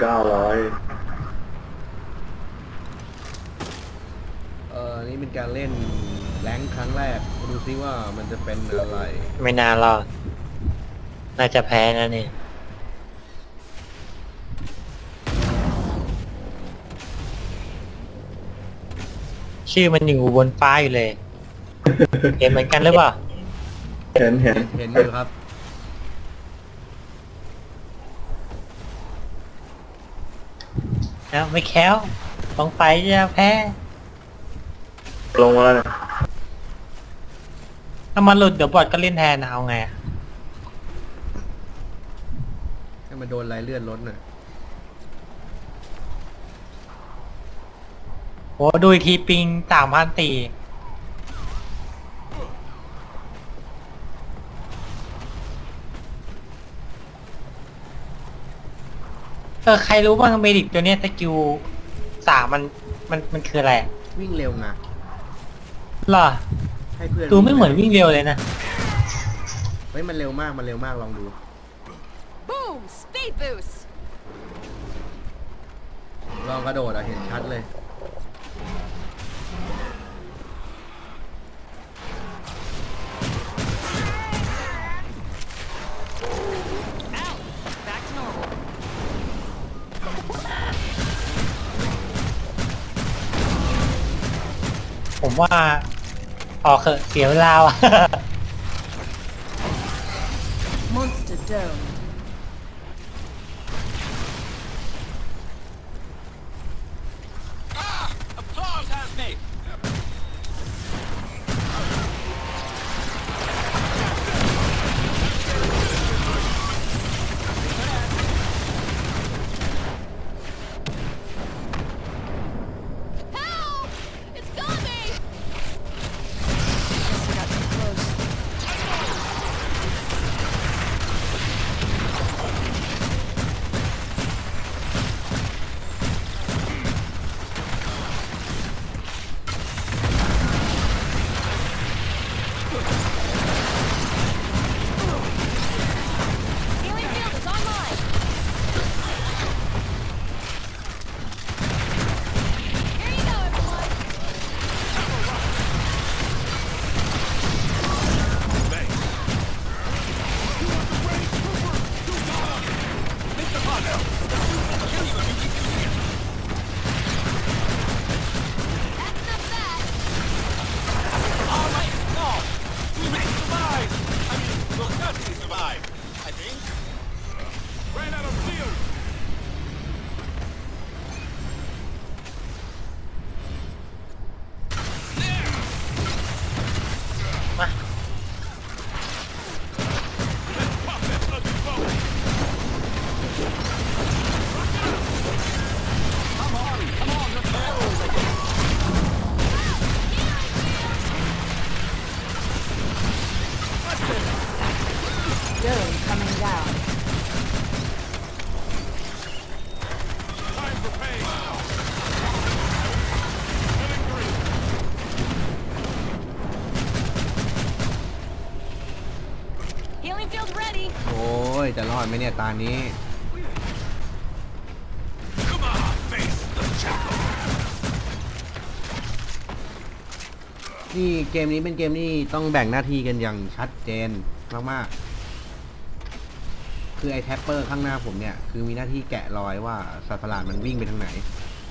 เก้าร้อยเออนี่เป็นการเล่นแรงค์ครั้งแรก ดูซิว่ามันจะเป็นอะไร ไม่นานหรอกน่าจะแพ้นะนี่ชื่อมันอยู่บนฟ้าอยู่เลย เห็นเหมือนกันหรือเปล่า เห็นเห็นเห็นอยู่ครับ นะไม่แค้วต้องไปจะแพ้ ลงมาแล้วเนี่ยถ้ามันหลุดเดี๋ยวบอดก็เล่นแทนนะเอาไงอะให้มันโดนลายเลื่อนรถหน่อยโหดูอีกทีปิงสามพันตี เออใครรู้บ้างเมดิกตัวเนี้ยสกิลสามมันมันมันคืออะไรอะวิ่งเร็วไงเหรอให้เพื่อนดูไม่เหมือนวิ่งเร็วเลยนะเฮ้ยมันเร็วมากมันเร็วมากลองดู Boom! Speed boost! ลองกระโดดอะเห็นชัดเลย ว่าออกเถอะเสียเวลาว่ะ Monster Dome. Ran out of อดไหมเนี่ยตานี้ นี่เกมนี้เป็นเกมที่ต้องแบ่งหน้าที่กันอย่างชัดเจนมากๆ คือไอ้แท็ปเปอร์ข้างหน้าผมเนี่ย คือมีหน้าที่แกะรอยว่าสัตว์ประหลาดมันวิ่งไปทางไหน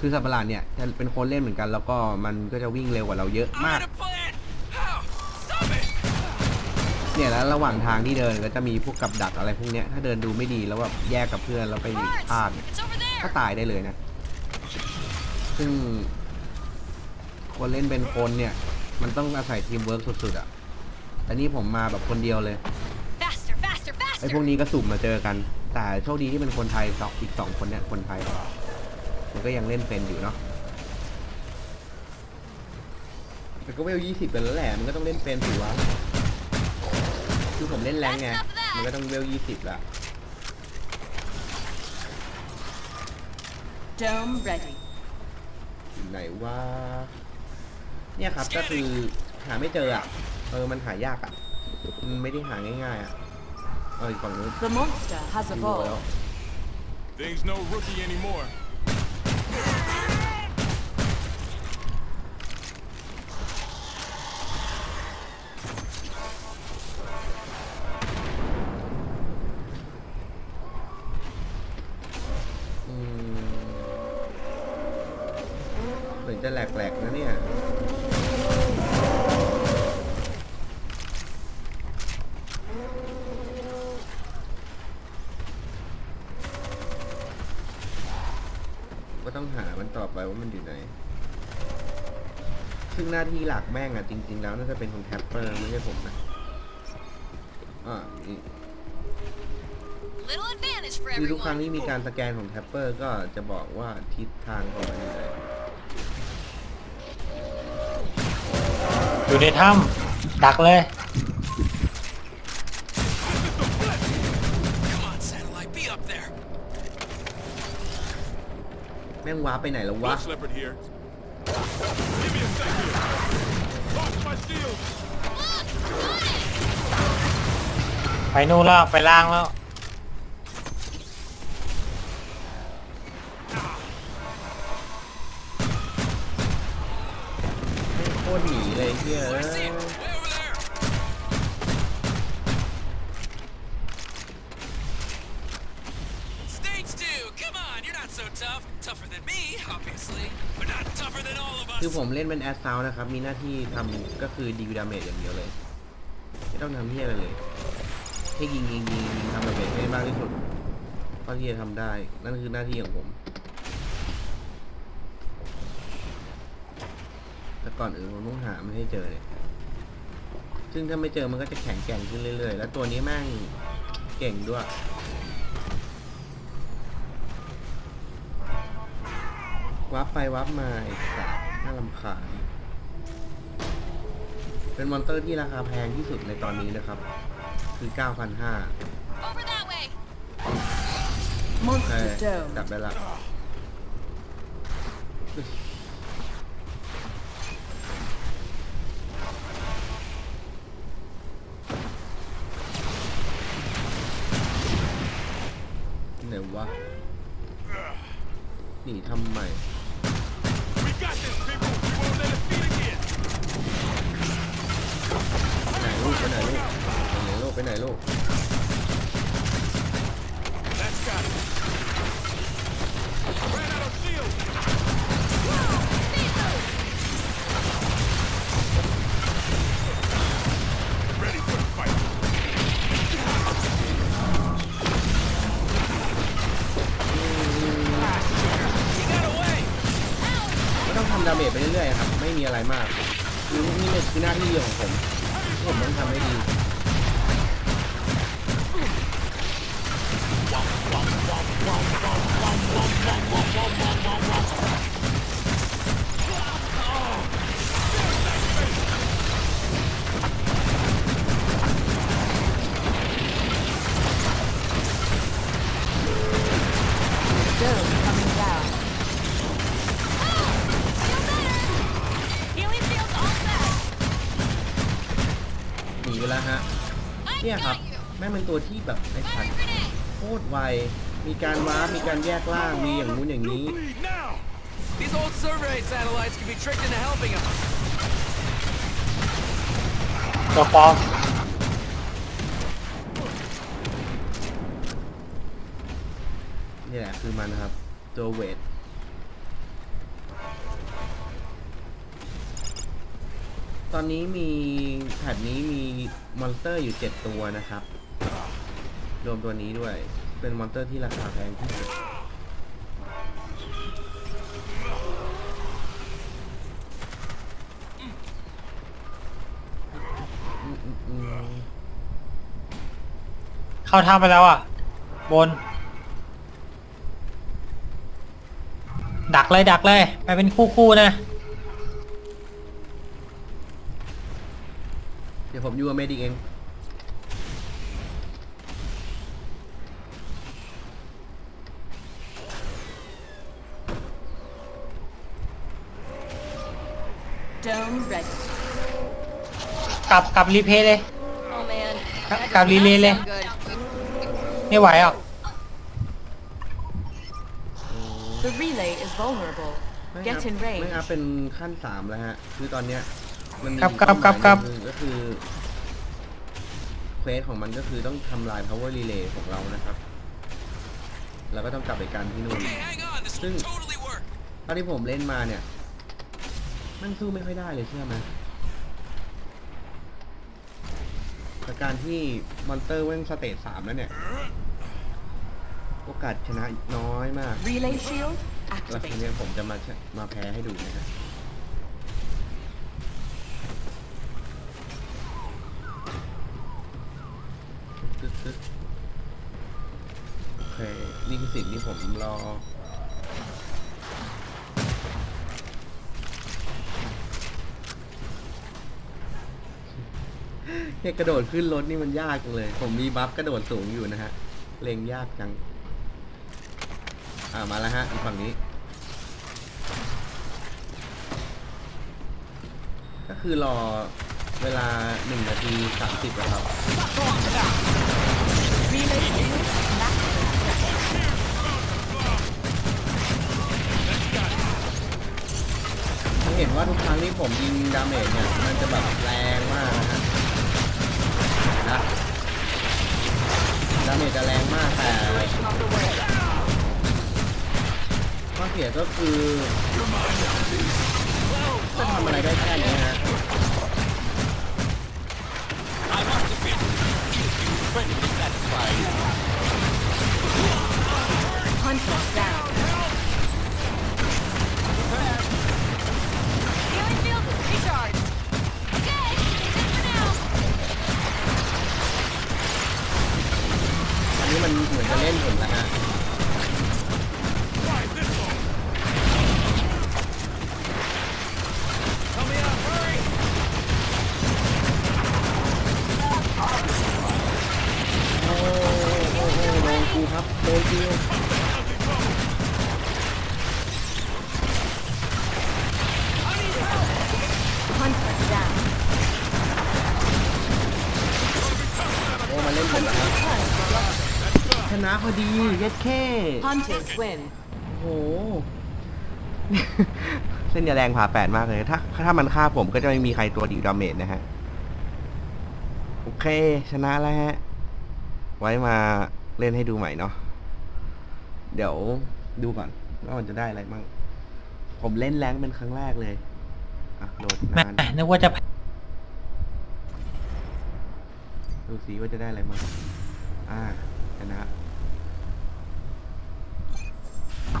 คือสัตว์ประหลาดเนี่ยจะเป็นคนเล่นเหมือนกัน แล้วก็มันก็จะวิ่งเร็วกว่าเราเยอะมาก เนี่ยแล้วระหว่างทางที่เดินก็จะมีพวกกับดักอะไรพวกเนี้ยถ้าเดินดูไม่ดีแล้วแบบแยกกับเพื่อนแล้วไปพลาด Guards! เนี่ย It's over ก็ there! ตายได้เลยนะ ซึ่งคนเล่นเป็นคนเนี่ย มันต้องอาศัยทีมเวิร์กสุดๆอะ่ะแต่นี่ผมมาแบบคนเดียวเลย Faster, faster, ไอ้พวก faster! นี้ก็สุ่มมาเจอกัน แต่โชคดีที่เป็นคนไทยสองอีกสองคนเนี่ยคนไทยมันก็ยังเล่นเป็นอยู่เนาะแต่ก็เวลยี่สิบกันแล้วแหละมันก็ต้องเล่นเป็นสิวะ คือผมเล่นแรงไง มันก็ต้องเวลยี่สิบละ Dome ready. ไหนว่า เนี่ยครับก็คือหาไม่เจออะ เออมันหายากอะ มันไม่ได้หาง่ายๆอะ เอออีกฝั่งนู้น The monster has ดูแล้ว evolved. Thing's no rookie anymore. จะแหลกๆนะเนี่ยก็ต้องหามันต่อไปว่ามันอยู่ไหน ซึ่งหน้าที่หลักแม่งอะจริง ๆ แล้วน่าจะเป็นของแท็ปเปอร์ไม่ใช่ผมนะอ่าอีก Little advantage for คือทุกครั้ง everyone. ที่มีการสแกนของแท็ปเปอร์ก็จะบอกว่าทิศทางของมันอยู่ไหน อยู่ในถ้ำดักเลย Come on, satellite, be up there. แม่งว้าร์ปไปไหนแล้ววะ Watch leopard here. Give me a sec here. Lost my shield. ไปนู่นแล้วไปล่างแล้ว ตรหนีเลยเฮีย I เอ้ see ย it. Way over there. Stage two. Come on, you're not so tough. Tougher than me, obviously, but not tougher than all of us. คือผมเล่นเป็นแอดซาวนะครับ มีหน้าที่ทำก็คือดีวดาเมจอย่างเดียวเลย ไม่ต้องทำเฮียอะไรเลยแค่ยิงยิงยิงยิงทำดาเมจให้มากที่สุดเท่าที่จะทำได้ นั่นคือหน้าที่ของผม แต่ก่อนอื่นผมต้องหามันให้เจอเนี่ยซึ่งถ้าไม่เจอมันก็จะแข็งแกร่งขึ้นเรื่อยๆ แล้วตัวนี้แม่งเก่งด้วยวับไปวับมาไอ้สัสน่าลำคาญเป็นมอนเตอร์ที่ราคาแพงที่สุดในตอนนี้นะครับ คือ 9,500 Over that way. เออจับได้ละ วะ หนีทำไม We got this, people. We won't let it beat again. ไปไหนลูกไปไหนลูกไปไหนลูกไปไหนลูก ดาเมจไปเรื่อยๆครับ ไม่มีอะไรมากคือนี่เป็นคือหน้าที่ของผมที่ผมต้องทำให้ดี Dome เนี่ยครับ got you. แม่งเป็นตัวที่แบบไอ้สัต Fire ว์ grenade. โคตรไว มีการว้าร์ปมีการแยกล่าง มีอย่างนู้นอย่างนี้ Bleed now. These old survey satellites can be tricked into helping us. ตัวปลอมนี่แหละคือมันนะครับ ตัวเวท อนนี้มีแพทนี้มีมอนสเตอร์อยู่ 7 ตัวนะครับ รวมตัวนี้ด้วย เป็นมอนสเตอร์ที่ราคาแพงที่สุดเข้าถ้ำไปแล้วอะ บน ดักเลยดักเลย ไปเป็นคู่คู่ๆนะ อยู่กับเมดิกเอง Dome ready. กลับกลับรีเพย์เลย Oh man. Ka- that does kab not lili le. sound good. ไม่ไหวหรอก The relay is vulnerable. ไม่ Get อัพ in ไม่ range. อัพเป็นขั้นสามแล้วฮะ คือตอนเนี้ยมันมีครับครับครับครับเป้าหมายหนึ่งก็คือเควสของมันก็คือต้องทำลาย power relay ของเรานะครับ แล้วก็ต้องกลับไปการที่นู่น Okay, hang on. This will ซึ่ง totally work. เท่าที่ผมเล่นมาเนี่ย มันสู้ไม่ค่อยได้เลยเชื่อไหมแต่การที่มอนเตอร์เว้งสเตจสามแล้วเนี่ย โอกาสชนะน้อยมาก Relay shield แล้วที activated. นี้ผมจะมาชะมาแพ้ให้ดูนะฮะตึ๊ดตึ๊ดโอเค นี่คือ สิ่งที่ผมรอเนี่ยกระโดดขึ้นรถนี่มันยากจังเลย ผมมีบัฟกระโดดสูงอยู่นะฮะ เลงยากจัง อ่ามาแล้วฮะอีกฝั่งนี้ ก็คือรอเวลาหนึ่งนาทีสามสิบครับ เห็นว่าทุกครั้งที่ผมยิงดาเมจเนี่ย มันจะแบบแรงมากนะฮะนะดาเมจจะแรงมากแต่ข้อเสียก็คือจะทำอะไรได้แค่นี้ฮะ I must admit, you seem incredibly satisfied. Hunter down. Healing นะพอดีเย็ดแค่ Hunters win. โอ้โห เส้นยาแรงผ่าแปดมากเลย ถ้าถ้ามันฆ่าผมก็จะไม่มีใครตัวดีดาเมจนะฮะ โอเค ชนะแล้วฮะ ไว้มาเล่นให้ดูใหม่เนาะ เดี๋ยวดูก่อนว่ามันจะได้อะไรบ้าง ผมเล่นแรงค์เป็นครั้งแรกเลย อะโหลดแหม่นานนึกว่าจะดูสิว่าจะได้อะไรบ้างอ่าชนะ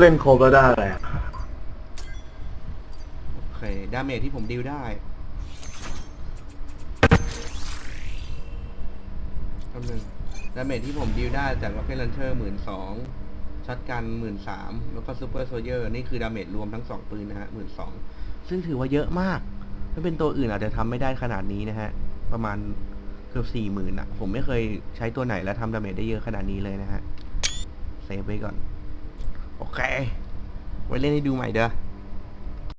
เล่นโครบแล้วได้อะไรอะโอเค ดาเมจที่ผมดิวได้ คำหนึ่งดาเมจที่ผมดิวได้จาก Rocket Launcher หมื่นสองช็อตกันหมื่นสามแล้วก็ Super Soldier นี่คือดาเมจรวมทั้งสองปืนนะฮะหมื่นสองซึ่งถือว่าเยอะมาก ถ้าเป็นตัวอื่นอาจจะทำไม่ได้ขนาดนี้นะฮะ ประมาณเกือบสี่หมื่นอะผมไม่เคยใช้ตัวไหนแล้วทำดาเมจได้เยอะขนาดนี้เลยนะฮะ เซฟไว้ก่อน โอเค ไว้เล่นให้ดูใหม่เด้อ